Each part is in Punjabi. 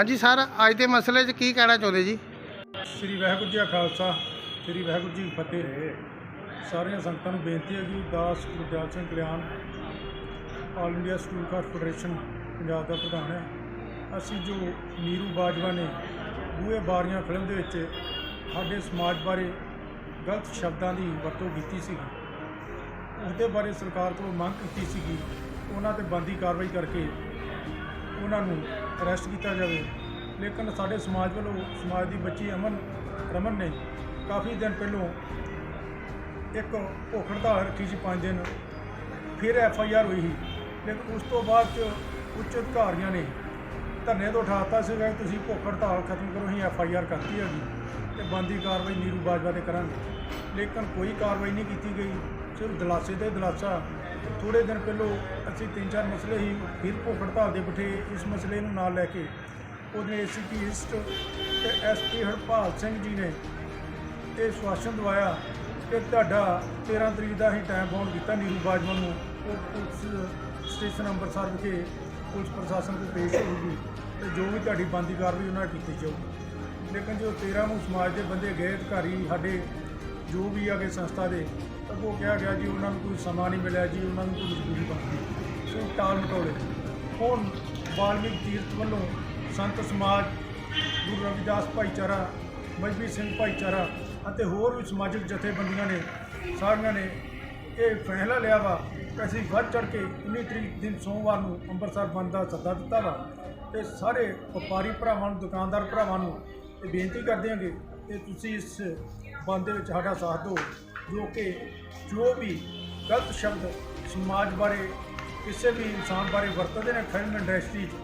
ਹਾਂਜੀ ਸਰ, ਅੱਜ ਦੇ ਮਸਲੇ 'ਚ ਕੀ ਕਹਿਣਾ ਚਾਹੁੰਦੇ ਜੀ? ਸ੍ਰੀ ਵਾਹਿਗੁਰੂ ਜੀ ਕਾ ਖਾਲਸਾ, ਸ੍ਰੀ ਵਾਹਿਗੁਰੂ ਜੀ ਕੀ ਫਤਿਹ। ਸਾਰੀਆਂ ਸੰਗਤਾਂ ਨੂੰ ਬੇਨਤੀ ਹੈ ਕਿ Das Gurdial Singh Kalyan all India school caste federation Punjab ਦਾ ਪ੍ਰਧਾਨ ਹੈ। ਅਸੀਂ ਜੋ ਨੀਰੂ ਬਾਜਵਾ ਨੇ ਬੂਹੇ ਬਾਰੀਆਂ ਫਿਲਮ ਦੇ ਵਿੱਚ ਸਾਡੇ ਸਮਾਜ ਬਾਰੇ ਗਲਤ ਸ਼ਬਦਾਂ ਦੀ ਵਰਤੋਂ ਕੀਤੀ ਸੀ। ਉਹਦੇ ਬਾਰੇ ਸਰਕਾਰ ਕੋਲੋਂ ਮੰਗ ਕੀਤੀ ਸੀਗੀ ਉਹਨਾਂ ਤੇ ਬੰਦੀ ਕਾਰਵਾਈ ਕਰਕੇ ਉਹਨਾਂ ਨੂੰ ਅਰੈਸਟ ਕੀਤਾ ਜਾਵੇ। ਲੇਕਿਨ ਸਾਡੇ ਸਮਾਜ ਵੱਲੋਂ, ਸਮਾਜ ਦੀ ਬੱਚੀ ਅਮਨ, ਰਮਨ ਨੇ ਕਾਫੀ ਦਿਨ ਪਹਿਲੋਂ ਇੱਕ ਭੁੱਖ ਹੜਤਾਲ ਰੱਖੀ ਸੀ 5 ਦਿਨ। ਫਿਰ ਐਫ ਆਈ ਆਰ ਹੋਈ ਸੀ। ਲੇਕਿਨ ਉਸ ਤੋਂ ਬਾਅਦ ਚ ਉੱਚ ਅਧਿਕਾਰੀਆਂ ਨੇ ਧਰਨੇ ਤੋਂ ਉਠਾਤਾ ਸੀਗਾ ਕਿ ਤੁਸੀਂ ਭੁੱਖ ਹੜਤਾਲ ਖਤਮ ਕਰੋ, ਅਸੀਂ ਐਫ ਆਈ ਆਰ ਕਰਤੀ ਹੈਗੀ ਤੇ ਬੰਦੀ ਕਾਰਵਾਈ ਨੀਰੂ ਬਾਜਵਾ ਤੇ ਕਰਾਂਗੇ। ਲੇਕਿਨ ਕੋਈ ਕਾਰਵਾਈ ਨਹੀਂ ਕੀਤੀ ਗਈ। ਸਿਰਫ ਦਲਾਸੇ ਤੇ ਦਲਾਸਾ ਥੋੜੇ ਦਿਨ ਪਹਿਲੋਂ ਅਸੀਂ ਤਿੰਨ ਚਾਰ ਮਸਲੇ ਹੀ ਫਿਰ ਭੁੱਖ ਹੜਤਾਲ ਦੇ ਬਿਠੇ ਇਸ ਮਸਲੇ ਨੂੰ ਨਾਲ ਲੈ ਕੇ ਉਹਨੇ ਏਸੀਪੀ ਈਸਟ ਤੇ ਐਸਪੀ ਹਰਪਾਲ ਸਿੰਘ ਜੀ ਨੇ ਇਹ ਸਵਾਸ਼ਨ ਦਵਾਇਆ ਕਿ ਤੁਹਾਡਾ 13 ਤਰੀਕ ਦਾ ਹੀ ਟਾਈਮ ਫੋਨ ਕੀਤਾ ਨੀਰੂ ਬਾਜਵਾ ਨੂੰ। ਉਹ ਪੁਲਿਸ ਸਟੇਸ਼ਨ ਅੰਮ੍ਰਿਤਸਰ ਵਿਖੇ ਪੁਲਿਸ ਪ੍ਰਸ਼ਾਸਨ ਕੋਲ ਪੇਸ਼ ਹੋਊਗੀ ਤੇ ਜੋ ਵੀ ਤੁਹਾਡੀ ਬੰਦੀ ਕਾਰਵਾਈ ਉਹਨਾਂ ਕੀਤੀ ਜਾਊਗੀ। ਲੇਕਿਨ ਜੋ 13 ਨੂੰ ਸਮਾਜ ਦੇ ਬੰਦੇ ਗਏ ਅਧਿਕਾਰੀ ਸਾਡੇ ਜੋ ਵੀ ਆਗੇ ਸੰਸਥਾ ਦੇ ਅੱਗੋਂ ਕਿਹਾ ਗਿਆ ਜੀ ਉਹਨਾਂ ਨੂੰ ਕੋਈ ਸਮਾਂ ਨਹੀਂ ਮਿਲਿਆ ਜੀ, ਉਹਨਾਂ ਨੂੰ ਕੋਈ ਮਜਬੂਰੀ ਬਣ ਗਈ। ਸੋ ਟਾਲ ਮਟੋਲੇ। ਹੁਣ ਵਾਲਮੀਕ ਤੀਰਥ ਵੱਲੋਂ ਸੰਤ ਸਮਾਜ, ਗੁਰੂ ਰਵਿਦਾਸ ਭਾਈਚਾਰਾ ਮਜਬੀ ਸਿੰਘ ਭਾਈਚਾਰਾ ਅਤੇ ਹੋਰ ਵੀ ਸਮਾਜਿਕ ਜਥੇਬੰਦੀਆਂ ਨੇ, ਸਾਰਿਆਂ ਨੇ ਇਹ ਫੈਸਲਾ ਲਿਆ ਵਾ ਕਿ ਅਸੀਂ ਵੱਧ ਚੜ ਕੇ 19 ਤਰੀਕ ਦਿਨ ਸੋਮਵਾਰ ਨੂੰ ਅੰਮ੍ਰਿਤਸਰ ਬੰਦ ਦਾ ਸੱਦਾ ਦਿੱਤਾ ਵਾ। ਤੇ ਸਾਰੇ ਵਪਾਰੀ ਭਰਾਵਾਂ ਨੂੰ, ਦੁਕਾਨਦਾਰ ਭਰਾਵਾਂ ਨੂੰ ਇਹ ਬੇਨਤੀ ਕਰਦੇ ਹਾਂਗੇ ਕਿ ਤੁਸੀਂ ਇਸ ਬੰਦ ਦੇ ਵਿੱਚ ਸਾਡਾ ਸਾਥ ਦਿਓ, ਜੋ ਕਿ ਜੋ ਵੀ ਗਲਤ ਸ਼ਬਦ ਸਮਾਜ ਬਾਰੇ, ਕਿਸੇ ਵੀ ਇਨਸਾਨ ਬਾਰੇ ਵਰਤਦੇ ਨੇ ਫਿਲਮ ਇੰਡਸਟਰੀ 'ਚ,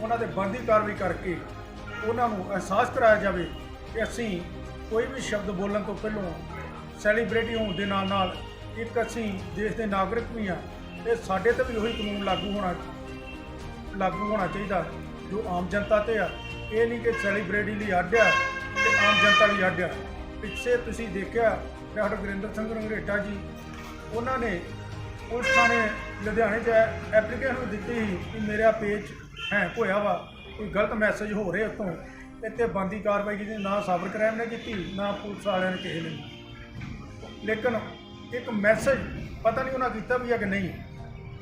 ਉਹਨਾਂ ਦੇ ਬੰਦੀ ਕਾਰਵਾਈ ਕਰਕੇ ਉਹਨਾਂ ਨੂੰ ਅਹਿਸਾਸ ਕਰਾਇਆ ਜਾਵੇ ਕਿ ਅਸੀਂ ਕੋਈ ਵੀ ਸ਼ਬਦ ਬੋਲਣ ਤੋਂ ਪਹਿਲਾਂ ਸੈਲੀਬ੍ਰਿਟੀ ਹੋਣ ਦੇ ਨਾਲ ਨਾਲ ਇੱਕ ਅਸੀਂ ਦੇਸ਼ ਦੇ ਨਾਗਰਿਕ ਵੀ ਹਾਂ ਤੇ ਸਾਡੇ ਤੇ ਵੀ ਉਹੀ ਕਾਨੂੰਨ ਲਾਗੂ ਹੋਣਾ ਲਾਗੂ ਹੋਣਾ ਚਾਹੀਦਾ, ਜੋ ਆਮ ਜਨਤਾ ਤੇ ਆ। ਇਹ ਨਹੀਂ ਕਿ ਸੈਲੀਬ੍ਰਿਟੀ ਲਈ ਅੱਡ ਆ ਤੇ ਆਮ ਜਨਤਾ ਲਈ ਅੱਡ ਆ। ਪਿੱਛੇ ਤੁਸੀਂ ਦੇਖਿਆ ਡਾਕਟਰ ਗੁਰਿੰਦਰ ਸਿੰਘ ਰੰਗਰੇਟਾ ਜੀ। ਉਹਨਾਂ ਨੇ ਪੁਲਿਸ ਥਾਣੇ ਲੁਧਿਆਣੇ 'ਚ ਐਪਲੀਕੇਸ਼ਨ ਦਿੱਤੀ ਸੀ ਕਿ ਮੇਰਾ ਪੇਜ ਹੈਂਕ ਹੋਇਆ ਵਾ, ਕੋਈ ਗਲਤ ਮੈਸੇਜ ਹੋ ਰਿਹਾ ਉਤੋਂ। ਇੱਥੇ ਬੰਦੀ ਕਾਰਵਾਈ ਕੀਤੀ ਨਾ ਸਾਬਰ ਕ੍ਰਾਈਮ ਨੇ ਕੀਤੀ, ਨਾ ਪੁਲਿਸ ਵਾਲਿਆਂ ਨੇ ਕਿਸੇ ਨੇ। ਲੇਕਿਨ ਇੱਕ ਮੈਸੇਜ ਪਤਾ ਨਹੀਂ ਉਹਨਾਂ ਕੀਤਾ ਵੀ ਹੈ ਕਿ ਨਹੀਂ।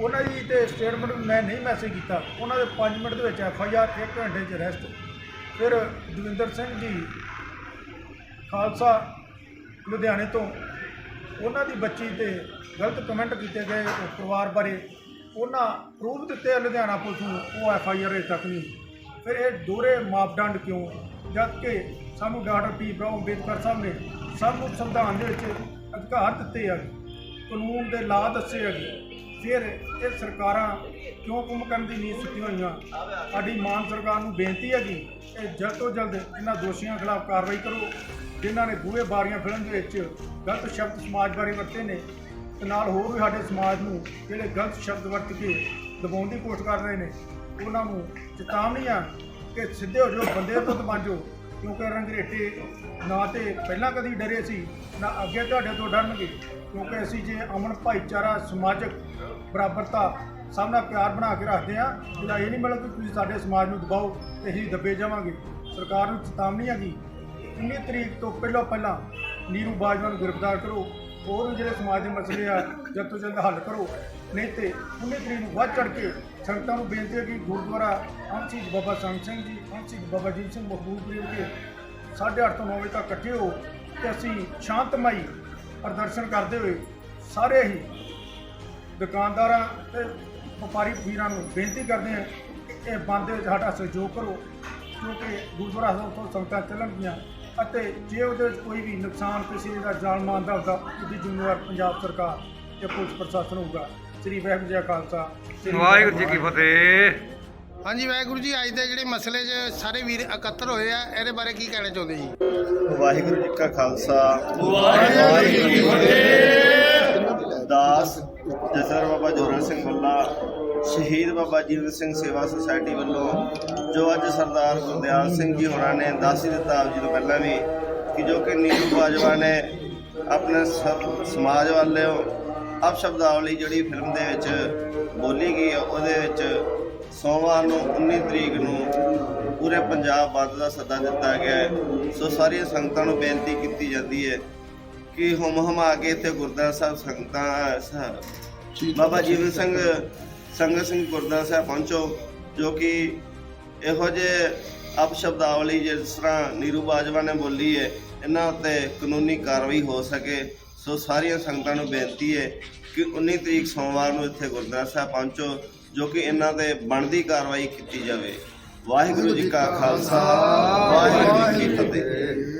ਉਹਨਾਂ ਦੀ ਤੇ ਸਟੇਟਮੈਂਟ ਮੈਂ ਨਹੀਂ ਮੈਸੇਜ ਕੀਤਾ। ਉਹਨਾਂ ਦੇ 5 ਮਿੰਟ ਦੇ ਵਿੱਚ ਐਫ ਆਈ ਆਰ 1 ਘੰਟੇ 'ਚ ਅਰੈਸਟ ਫਿਰ ਦਵਿੰਦਰ ਸਿੰਘ ਜੀ ਖਾਲਸਾ ਲੁਧਿਆਣੇ ਤੋਂ ਉਹਨਾਂ ਦੀ ਬੱਚੀ ਤੇ ਗਲਤ ਕਮੈਂਟ ਕੀਤੇ ਗਏ ਉਹ ਪਰਿਵਾਰ ਬਾਰੇ, ਉਹਨਾਂ ਪ੍ਰੂਫ ਦਿੱਤੇ ਆ ਲੁਧਿਆਣਾ ਪੁਲਿਸ ਨੂੰ, ਉਹ ਐਫ ਆਈ ਆਰ ਅਜੇ ਤੱਕ ਨਹੀਂ ਫਿਰ ਇਹ ਦੋਹਰੇ ਮਾਪਦੰਡ ਕਿਉਂ? ਜਦ ਕਿ ਸਾਨੂੰ ਡਾਕਟਰ ਪੀ ਬਰਾਉ ਅੰਬੇਦਕਰ ਸਾਹਿਬ ਨੇ ਸਭ ਨੂੰ ਸੰਵਿਧਾਨ ਦੇ ਵਿੱਚ ਅਧਿਕਾਰ ਦਿੱਤੇ ਆ। ਕਾਨੂੰਨ ਦੇ ਲਾ ਦੱਸੇ ਆ। ਫਿਰ ਇਹ ਸਰਕਾਰਾਂ ਕਿਉਂ ਕੁੰਭ ਕਰਨ ਦੀ ਨੀਂਦ ਸੁੱਤੀਆਂ ਹੋਈਆਂ ਸਾਡੀ ਮਾਨ ਸਰਕਾਰ ਨੂੰ ਬੇਨਤੀ ਹੈ ਕਿ ਇਹ ਜਲਦ ਤੋਂ ਜਲਦ ਇਹਨਾਂ ਦੋਸ਼ੀਆਂ ਖਿਲਾਫ ਕਾਰਵਾਈ ਕਰੋ, ਜਿਨ੍ਹਾਂ ਨੇ ਬੂਹੇ ਬਾਰੀਆਂ ਫਿਲਮ ਦੇ ਵਿੱਚ ਗਲਤ ਸ਼ਬਦ ਸਮਾਜ ਬਾਰੇ ਵਰਤੇ ਨੇ ਤੇ ਨਾਲ ਹੋਰ ਵੀ ਸਾਡੇ ਸਮਾਜ ਨੂੰ ਜਿਹੜੇ ਗਲਤ ਸ਼ਬਦ ਵਰਤ ਕੇ ਦਬਾਉਣ ਦੀ ਕੋਸ਼ਿਸ਼ ਕਰ ਰਹੇ ਨੇ, ਉਹਨਾਂ ਨੂੰ ਚੇਤਾਵਨੀ ਆ ਕਿ ਸਿੱਧੇ ਹੋ ਜਾਓ, ਬੰਦੇ ਤੋਂ ਬਣ ਜਾਓ, ਕਿਉਂਕਿ ਰੰਗਰੇਟੇ ਨਾ ਤੇ ਪਹਿਲਾਂ ਕਦੀ ਡਰੇ ਸੀ, ਨਾ ਅੱਗੇ ਤੁਹਾਡੇ ਤੋਂ ਡਰਨਗੇ, ਕਿਉਂਕਿ ਅਸੀਂ ਜੇ ਅਮਨ ਭਾਈਚਾਰਾ ਸਮਾਜਿਕ ਬਰਾਬਰਤਾ ਸਭ ਨਾਲ ਪਿਆਰ ਬਣਾ ਕੇ ਰੱਖਦੇ ਆ। ਜਿਹੜਾ ਇਹ ਨਹੀਂ ਮਤਲਬ ਕਿ ਤੁਸੀਂ ਸਾਡੇ ਸਮਾਜ ਨੂੰ ਦਬਾਓ ਤੇ ਅਸੀਂ ਦੱਬੇ ਜਾਵਾਂਗੇ। ਸਰਕਾਰ ਨੂੰ ਚੇਤਾਵਨੀ ਹੈਗੀ। 19 ਤਰੀਕ ਤੋਂ ਪਹਿਲਾਂ ਪਹਿਲਾਂ ਨੀਰੂ ਬਾਜਵਾ ਨੂੰ ਗ੍ਰਿਫਤਾਰ ਕਰੋ। ਹੋਰ ਵੀ ਜਿਹੜੇ ਸਮਾਜ ਦੇ ਮਸਲੇ ਆ ਜਲਦ ਤੋਂ ਜਲਦ ਹੱਲ ਕਰੋ। ਨਹੀਂ ਤੇ 19 ਤਰੀਕ ਨੂੰ ਵੱਧ ਚੜ ਕੇ ਸੰਗਤਾਂ ਨੂੰ ਬੇਨਤੀ ਹੈ ਕਿ ਗੁਰਦੁਆਰਾ ਅੰਸ਼ੀ ਬਾਬਾ ਸੰਤ ਸਿੰਘ ਜੀ ਅੰਸ਼ੀ ਬਾਬਾ ਜੀਤ ਸਿੰਘ ਮਖਬੂਬਪੁਰ ਵਿਖੇ 8:30 ਤੋਂ 9 ਵਜੇ ਤੱਕ ਇਕੱਠੇ ਹੋ ਤੇ ਅਸੀਂ ਸ਼ਾਂਤਮਈ ਪ੍ਰਦਰਸ਼ਨ ਕਰਦੇ ਹੋਏ ਸਾਰੇ ਹੀ ਦੁਕਾਨਦਾਰਾਂ ਤੇ ਵਪਾਰੀ ਵੀਰਾਂ ਨੂੰ ਬੇਨਤੀ ਕਰਦੇ ਹਾਂ ਕਿ ਇਹ ਬੰਦ ਦੇ ਵਿੱਚ ਸਾਡਾ ਸਹਿਯੋਗ ਕਰੋ ਕਿਉਂਕਿ ਗੁਰਦੁਆਰਾ ਸਾਹਿਬ ਤੋਂ ਸੰਗਤਾਂ ਚੱਲਣਗੀਆਂ ਅਤੇ ਜੇ ਉਹਦੇ ਵਿੱਚ ਕੋਈ ਵੀ ਨੁਕਸਾਨ ਕਿਸੇ ਦਾ ਜਾਨ ਮਾਲ ਦਾ ਹੁੰਦਾ ਉਹਦੀ ਜ਼ਿੰਮੇਵਾਰ ਪੰਜਾਬ ਸਰਕਾਰ ਤੇ ਪੁਲਿਸ ਪ੍ਰਸ਼ਾਸਨ ਹੋਊਗਾ। ਸ੍ਰੀ ਵਾਹਿਗੁਰੂ ਜੀ ਕਾ ਖਾਲਸਾ ਸ੍ਰੀ ਵਾਹਿਗੁਰੂ ਜੀ ਕੀ ਫਤਿਹ। ਹਾਂਜੀ ਵਾਹਿਗੁਰੂ ਜੀ ਅੱਜ ਦੇ ਜਿਹੜੇ ਮਸਲੇ 'ਚ ਸਾਰੇ ਵੀਰ ਇਕੱਤਰ ਹੋਏ ਆ ਇਹਦੇ ਬਾਰੇ ਕੀ ਕਹਿਣਾ ਚਾਹੁੰਦੇ ਜੀ? ਵਾਹਿਗੁਰੂ ਜੀ ਕਾ ਖਾਲਸਾ। ਵਾਹਿਗੁਰੂ ਜੀ ਕੀ ਫਤਿਹ। ਜਸਰ ਬਾਬਾ ਜੋਰਾ ਸਿੰਘ ਬੱਲਾ ਸ਼ਹੀਦ ਬਾਬਾ ਜੀਵਨ ਸਿੰਘ ਸੇਵਾ ਸੁਸਾਇਟੀ ਵੱਲੋਂ, ਜੋ ਅੱਜ ਸਰਦਾਰ ਗੁਰਦਿਆਲ ਸਿੰਘ ਜੀ ਹੋਰਾਂ ਨੇ ਦੱਸ ਹੀ ਦਿੱਤਾ ਆਪ ਜੀ ਤੋਂ ਪਹਿਲਾਂ ਵੀ, ਕਿ ਜੋ ਕਿ ਨੀਰੂ ਬਾਜਵਾ ਨੇ ਆਪਣੇ ਸ- ਸਮਾਜ ਵਾਲਿਓ ਅਪਸ਼ਬਦਾਵਲੀ ਜਿਹੜੀ ਫਿਲਮ ਦੇ ਵਿੱਚ ਬੋਲੀ ਗਈ ਹੈ ਉਹਦੇ ਵਿੱਚ ਸੋਮਵਾਰ ਨੂੰ 19 ਤਰੀਕ ਨੂੰ ਪੂਰੇ ਪੰਜਾਬ ਬੰਦ ਦਾ ਸੱਦਾ ਦਿੱਤਾ ਗਿਆ ਹੈ। ਸੋ ਸਾਰੀਆਂ ਸੰਗਤਾਂ ਨੂੰ ਬੇਨਤੀ ਕੀਤੀ ਜਾਂਦੀ ਹੈ ਕਿ ਹੁਮ ਆ ਕੇ ਇੱਥੇ ਗੁਰਦੁਆਰਾ ਸਾਹਿਬ ਸੰਗਤਾਂ, ਸ- ਬਾਬਾ ਜੀਵਨ ਸਿੰਘ ਸੰਗਤ ਸਿੰਘ ਗੁਰਦੁਆਰਾ ਸਾਹਿਬ ਪਹੁੰਚੋ, ਜੋ ਕਿ ਇਹੋ ਜਿਹੇ ਅਪਸ਼ਬਦਾਵਲੀ ਜਿਸ ਤਰ੍ਹਾਂ ਨੀਰੂ ਬਾਜਵਾ ਨੇ ਬੋਲੀ ਹੈ, ਇਹਨਾਂ ਉੱਤੇ ਕਾਨੂੰਨੀ ਕਾਰਵਾਈ ਹੋ ਸਕੇ। ਸੋ ਸਾਰੀਆਂ ਸੰਗਤਾਂ ਨੂੰ ਬੇਨਤੀ ਹੈ ਕਿ 19 ਤਰੀਕ ਸੋਮਵਾਰ ਨੂੰ ਇੱਥੇ ਗੁਰਦੁਆਰਾ ਸਾਹਿਬ ਪਹੁੰਚੋ, ਜੋ ਕਿ ਇਹਨਾਂ ਤੇ ਬਣਦੀ ਕਾਰਵਾਈ ਕੀਤੀ ਜਾਵੇ। ਵਾਹਿਗੁਰੂ ਜੀ ਕਾ ਖਾਲਸਾ, ਵਾਹਿਗੁਰੂ ਜੀ ਕੀ ਫਤਿਹ।